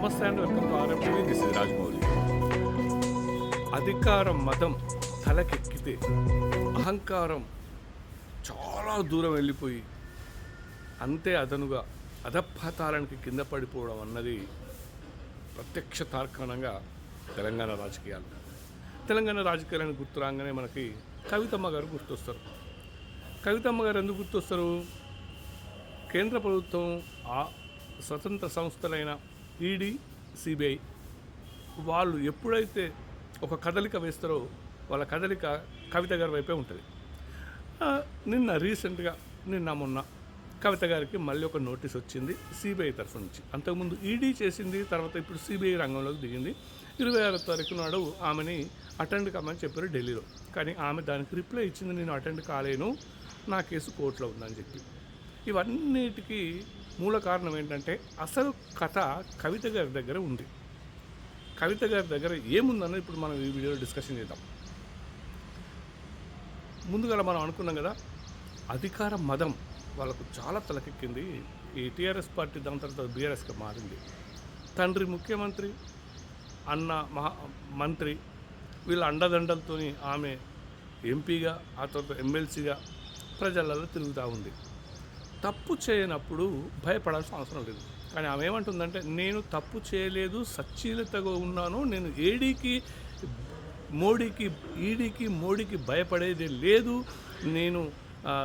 నమస్తే and welcome to R M TV. This is Rajamouli అధికారం మతం తలకెక్కితే అహంకారం చాలా దూరం వెళ్ళిపోయి అంతే అదనుగా అధపాతాళానికి కింద పడిపోవడం అన్నది ప్రత్యక్ష తార్కాణంగా తెలంగాణ రాజకీయాలు. తెలంగాణ రాజకీయాలను గుర్తు రాగానే మనకి కవితమ్మ గారు గుర్తొస్తారు. కవితమ్మ గారు ఎందుకు గుర్తొస్తారు? కేంద్ర ప్రభుత్వం ఆ స్వతంత్ర సంస్థలైన ఈడీ సిబిఐ వాళ్ళు ఎప్పుడైతే ఒక కదలిక వేస్తారో వాళ్ళ కదలిక కవిత గారి వైపే ఉంటుంది. నిన్న రీసెంట్గా నిన్న మొన్న కవిత గారికి మళ్ళీ ఒక నోటీస్ వచ్చింది సిబిఐ తరఫు నుంచి. అంతకుముందు ఈడీ చేసింది తర్వాత ఇప్పుడు సిబిఐ రంగంలోకి దిగింది. ఇరవై ఆరో తారీఖు నాడు ఆమెని అటెండ్ కమ్మని చెప్పారు ఢిల్లీలో. కానీ ఆమె దానికి రిప్లై ఇచ్చింది నేను అటెండ్ కాలేను నా కేసు కోర్టులో ఉందని చెప్పి. ఇవన్నిటికీ మూల కారణం ఏంటంటే అసలు కథ కవిత గారి దగ్గర ఉంది. కవిత గారి దగ్గర ఏముందన్నది ఇప్పుడు మనం ఈ వీడియోలో డిస్కషన్ చేద్దాం. ముందుగా మనం అనుకున్నాం కదా అధికార మదం వాళ్ళకు చాలా తలకెక్కింది. ఈ టీఆర్ఎస్ పార్టీ దాని తర్వాత బీఆర్ఎస్గా మారింది. తండ్రి ముఖ్యమంత్రి అన్న మహా మంత్రి వీళ్ళ అండదండలతోని ఆమె ఎంపీగా ఆ తర్వాత ఎమ్మెల్సీగా ప్రజలలో తిరుగుతూ ఉంది. తప్పు చేయనప్పుడు భయపడాల్సిన అవసరం లేదు. కానీ ఆమె ఏమంటుందంటే నేను తప్పు చేయలేదు సచ్చీలతగా ఉన్నాను నేను ఏడీకి మోడీకి ఈడీకి మోడీకి భయపడేది లేదు. నేను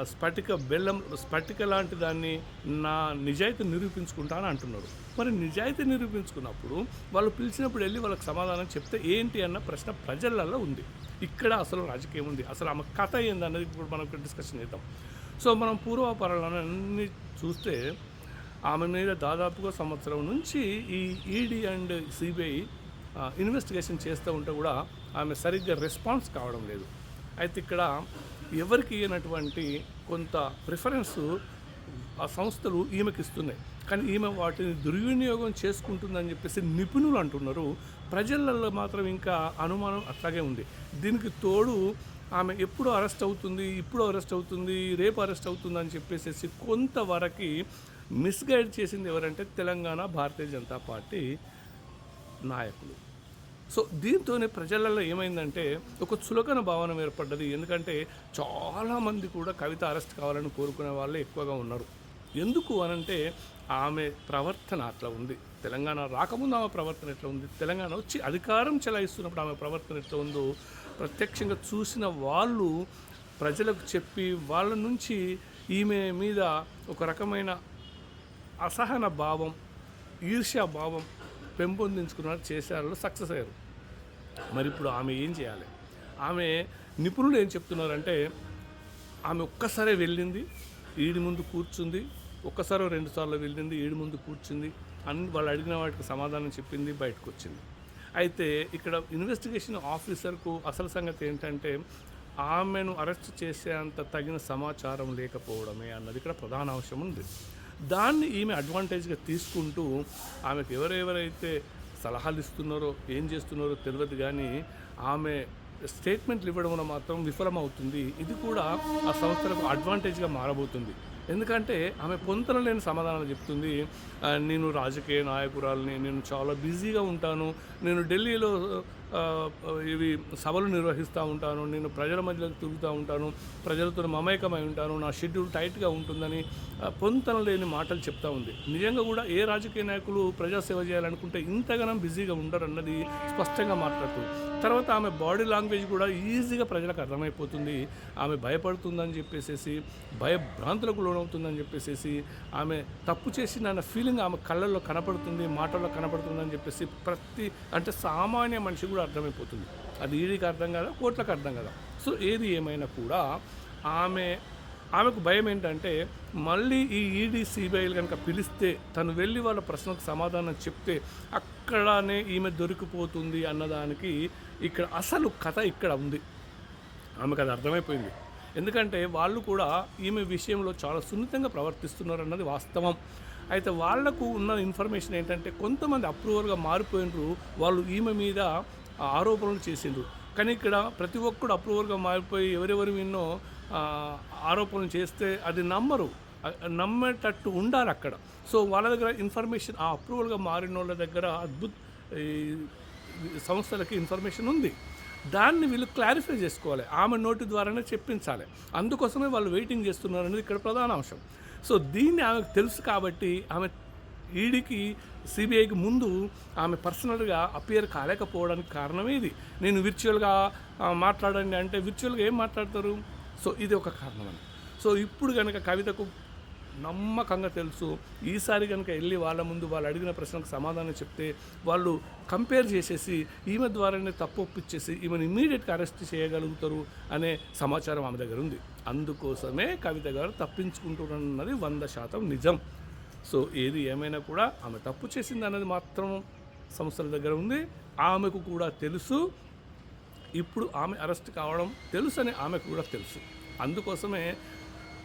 స్ఫటిక బెల్లం స్ఫటిక లాంటి దాన్ని నా నిజాయితీ నిరూపించుకుంటాను అంటున్నాడు. మరి నిజాయితీ నిరూపించుకున్నప్పుడు వాళ్ళు పిలిచినప్పుడు వెళ్ళి వాళ్ళకి సమాధానం చెప్తే ఏంటి అన్న ప్రశ్న ప్రజలలో ఉంది. ఇక్కడ అసలు రాజకీయం ఉంది. అసలు ఆమె కథ ఏందన్నది ఇప్పుడు మనం డిస్కషన్ చేద్దాం. సో మనం పూర్వాపరాలను అన్ని చూస్తే ఆమె మీద దాదాపుగా సంవత్సరం నుంచి ఈ ఈడీ అండ్ సిబిఐ ఇన్వెస్టిగేషన్ చేస్తూ ఉంటే కూడా ఆమె సరిగ్గా రెస్పాన్స్ కావడం లేదు. అయితే ఇక్కడ ఎవరికి ఇవ్వనటువంటి కొంత ప్రిఫరెన్స్ ఆ సంస్థలు ఈమెకి ఇస్తున్నాయి. కానీ ఈమె వాటిని దుర్వినియోగం చేసుకుంటుందని చెప్పేసి నిపుణులు అంటున్నారు. ప్రజలలో మాత్రం ఇంకా అనుమానం అట్లాగే ఉంది. దీనికి తోడు ఆమె ఎప్పుడు అరెస్ట్ అవుతుంది ఇప్పుడు అరెస్ట్ అవుతుంది రేపు అరెస్ట్ అవుతుంది అని చెప్పేసేసి కొంతవరకు మిస్గైడ్ చేసింది ఎవరంటే తెలంగాణ భారతీయ జనతా పార్టీ నాయకులు. సో దీంతోనే ప్రజలలో ఏమైందంటే ఒక చులకన భావన ఏర్పడ్డది. ఎందుకంటే చాలామంది కూడా కవిత అరెస్ట్ కావాలని కోరుకునే వాళ్ళే ఎక్కువగా ఉన్నారు. ఎందుకు అనంటే ఆమె ప్రవర్తన అట్లా ఉంది. తెలంగాణ రాకముందు ఆమె ప్రవర్తన ఎట్లా ఉంది? తెలంగాణ వచ్చి అధికారం చెలాయిస్తున్నప్పుడు ఆమె ప్రవర్తన ఎట్లా ఉందో ప్రత్యక్షంగా చూసిన వాళ్ళు ప్రజలకు చెప్పి వాళ్ళ నుంచి ఈమె మీద ఒక రకమైన అసహన భావం ఈర్ష్యా భావం పెంపొందించుకున్నారు చేశారు సక్సెస్ అయ్యారు. మరి ఇప్పుడు ఆమె ఏం చేయాలి? ఆమె నిపుణులు ఏం చెప్తున్నారంటే ఆమె ఒక్కసారే వెళ్ళింది ఈడి ముందు కూర్చుంది ఒక్కసారి రెండు సార్లు వెళ్ళింది ఈడి ముందు కూర్చుంది అన్ని వాళ్ళు అడిగిన వాటికి సమాధానం చెప్పింది బయటకు వచ్చింది అయితే ఇక్కడ ఇన్వెస్టిగేషన్ ఆఫీసర్కు అసలు సంగతి ఏంటంటే ఆమెను అరెస్ట్ చేసేంత తగిన సమాచారం లేకపోవడమే అన్నది ఇక్కడ ప్రధాన అంశం ఉంది. దాన్ని ఈమె అడ్వాంటేజ్గా తీసుకుంటూ ఆమెకు ఎవరెవరైతే సలహాలు ఇస్తున్నారో ఏం చేస్తున్నారో తెలియదు కానీ ఆమె స్టేట్మెంట్లు ఇవ్వడంలో మాత్రం విఫలమవుతుంది. ఇది కూడా ఆ సంస్థలకు అడ్వాంటేజ్గా మారబోతుంది. ఎందుకంటే ఆమె పొంతన లేని సమాధానాలు చెప్తుంది. నేను రాజకీయ నాయకురాలని నేను చాలా బిజీగా ఉంటాను. నేను ఢిల్లీలో ఇవి సభలు నిర్వహిస్తూ ఉంటాను నేను ప్రజల మధ్యలోకి తిరుగుతూ ఉంటాను ప్రజలతో మమేకమై ఉంటాను నా షెడ్యూల్ టైట్గా ఉంటుందని పొంతన లేని మాటలు చెప్తా ఉంది. నిజంగా కూడా ఏ రాజకీయ నాయకులు ప్రజాసేవ చేయాలనుకుంటే ఇంతగానం బిజీగా ఉండరు అన్నది స్పష్టంగా మాట్లాడుతుంది తర్వాత ఆమె బాడీ లాంగ్వేజ్ కూడా ఈజీగా ప్రజలకు అర్థమైపోతుంది. ఆమె భయపడుతుందని చెప్పేసి భయభ్రాంతులకు లోనవుతుందని చెప్పేసి ఆమె తప్పు చేసిన ఫీలింగ్ ఆమె కళ్ళల్లో కనపడుతుంది మాటల్లో కనపడుతుందని చెప్పేసి ప్రతి అంటే సామాన్య మనిషి కూడా అర్థమైపోతుంది. అది ఈడీకి అర్థం కదా? కోర్టులకు అర్థం కదా? సో ఏది ఏమైనా కూడా ఆమె ఆమెకు భయం ఏంటంటే మళ్ళీ ఈ ఈడీ సిబిఐలు కనుక పిలిస్తే తను వెళ్ళి వాళ్ళ ప్రశ్నకు సమాధానం చెప్తే అక్కడనే ఈమె దొరికిపోతుంది అన్నదానికి ఇక్కడ అసలు కథ ఇక్కడ ఉంది. ఆమెకు అది అర్థమైపోయింది. ఎందుకంటే వాళ్ళు కూడా ఈమె విషయంలో చాలా సున్నితంగా ప్రవర్తిస్తున్నారు అన్నది వాస్తవం. అయితే వాళ్ళకు ఉన్న ఇన్ఫర్మేషన్ ఏంటంటే కొంతమంది అప్రూవర్గా మారిపోయినరు. వాళ్ళు ఈమె మీద ఆరోపణలు చేసిండు కానీ ఇక్కడ ప్రతి ఒక్కడు అప్రూవర్గా మారిపోయి ఎవరెవరు విన్నో ఆరోపణలు చేస్తే అది నమ్మరు. నమ్మేటట్టు ఉండాలి అక్కడ. సో వాళ్ళ దగ్గర ఇన్ఫర్మేషన్ ఆ అప్రూవల్గా మారిన వాళ్ళ దగ్గర అద్భుత సంస్థలకి ఇన్ఫర్మేషన్ ఉంది. దాన్ని వీళ్ళు క్లారిఫై చేసుకోవాలి. ఆమె నోటి ద్వారానే చెప్పించాలి. అందుకోసమే వాళ్ళు వెయిటింగ్ చేస్తున్నారు అనేది ఇక్కడ ప్రధాన అంశం. సో దీన్ని ఆమెకు తెలుసు కాబట్టి ఆమె ఈడీకి సిబిఐకి ముందు ఆమె పర్సనల్గా అపియర్ కాలేకపోవడానికి కారణమే ఇది నేను విర్చువల్గా మాట్లాడండి అంటే విర్చువల్గా ఏం మాట్లాడతారు? సో ఇది ఒక కారణం అని సో ఇప్పుడు కనుక కవితకు నమ్మకంగా తెలుసు ఈసారి కనుక వెళ్ళి వాళ్ళ ముందు వాళ్ళు అడిగిన ప్రశ్నకు సమాధానం చెప్తే వాళ్ళు కంపేర్ చేసేసి ఈమె ద్వారానే తప్పు ఒప్పించేసి ఈమెను ఇమీడియట్గా అరెస్ట్ చేయగలుగుతారు అనే సమాచారం ఆమె దగ్గర ఉంది. అందుకోసమే కవిత గారు తప్పించుకుంటున్నది వంద శాతం నిజం. సో ఏది ఏమైనా కూడా ఆమె తప్పు చేసింది అన్నది మాత్రం సంస్థల దగ్గర ఉంది. ఆమెకు కూడా తెలుసు. ఇప్పుడు ఆమె అరెస్ట్ కావడం తెలుసు అని ఆమెకు కూడా తెలుసు. అందుకోసమే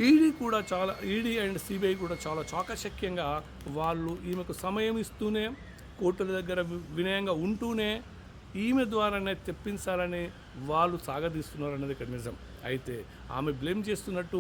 ఈడీ కూడా చాలా ఈడీ అండ్ సిబిఐ కూడా చాలా చాకచక్యంగా వాళ్ళు ఈమెకు సమయం ఇస్తూనే కోర్టుల దగ్గర వి- వినయంగా ఉంటూనే ఈమె ద్వారానే తెప్పించాలని వాళ్ళు సాగదీస్తున్నారు అన్నది ఇక్కడ నిజం అయితే ఆమె బ్లేమ్ చేస్తున్నట్టు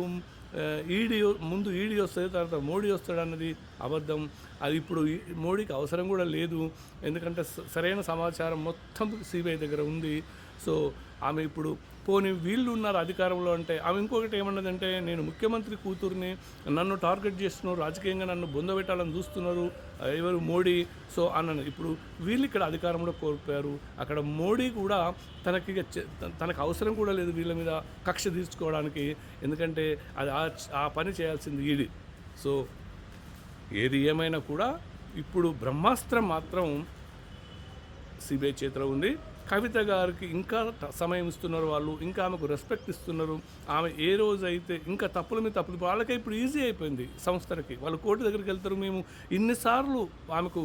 ఈడీ ముందు ఈడీ వస్తుంది తర్వాత మోడీ వస్తాడు అన్నది అబద్ధం. అది ఇప్పుడు ఈ- మోడీకి అవసరం కూడా లేదు. ఎందుకంటే సరైన సమాచారం మొత్తం సిబిఐ దగ్గర ఉంది. సో ఆమె ఇప్పుడు పోనీ వీళ్ళు ఉన్నారు అధికారంలో అంటే ఆమె ఇంకొకటి ఏమన్నదంటే నేను ముఖ్యమంత్రి కూతుర్ని నన్ను టార్గెట్ చేస్తున్నారు రాజకీయంగా నన్ను బొందబెట్టాలని చూస్తున్నారు ఎవరు మోడీ? సో అన్న ఇప్పుడు వీళ్ళు ఇక్కడ అధికారంలో కోల్పోయారు. అక్కడ మోడీ కూడా తనకి త- తనకు అవసరం కూడా లేదు వీళ్ళ మీద కక్ష తీర్చుకోవడానికి. ఎందుకంటే అది ఆ ఆ పని చేయాల్సింది ఇది సో ఏది ఏమైనా కూడా ఇప్పుడు బ్రహ్మాస్త్రం మాత్రం సిబిఐ చేతిలో ఉంది. కవిత గారికి ఇంకా సమయం ఇస్తున్నారు వాళ్ళు ఇంకా ఆమెకు రెస్పెక్ట్ ఇస్తున్నారు. ఆమె ఏ రోజు అయితే ఇంకా తప్పుల మీద తప్పులు వాళ్ళకే ఇప్పుడు ఈజీ అయిపోయింది సంస్థలకి. వాళ్ళు కోర్టు దగ్గరికి వెళ్తారు మేము ఇన్నిసార్లు ఆమెకు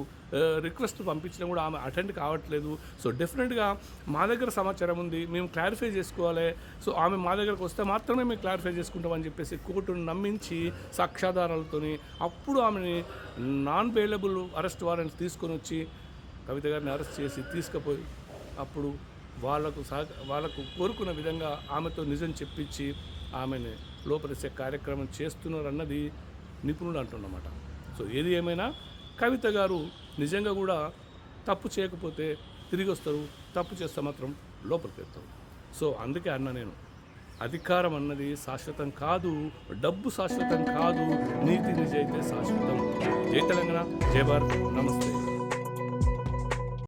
రిక్వెస్ట్ పంపించినా కూడా ఆమె అటెండ్ కావట్లేదు. సో డెఫినెట్గా మా దగ్గర సమాచారం ఉంది మేము క్లారిఫై చేసుకోవాలి. సో ఆమె మా దగ్గరకు వస్తే మాత్రమే మేము క్లారిఫై చేసుకుంటామని చెప్పేసి కోర్టును నమ్మించి సాక్ష్యాధారాలతోని అప్పుడు ఆమెని నాన్ బెయిలబుల్ అరెస్ట్ వారెంట్ తీసుకొని వచ్చి కవిత గారిని అరెస్ట్ చేసి తీసుకుపోయి అప్పుడు వాళ్ళకు సహ వాళ్ళకు కోరుకున్న విధంగా ఆమెతో నిజం చెప్పించి ఆమెను లోపలిసే కార్యక్రమం చేస్తున్నారన్నది నిపుణుడు అంటున్నమాట సో ఏది ఏమైనా కవిత గారు నిజంగా కూడా తప్పు చేయకపోతే తిరిగి వస్తారు తప్పు చేస్తే మాత్రం లోపలికి వెళ్తారు. సో అందుకే అన్న నేను అధికారం అన్నది శాశ్వతం కాదు డబ్బు శాశ్వతం కాదు నీతి నిజైతే శాశ్వతం. జై తెలంగాణ జై భారత్ నమస్తే.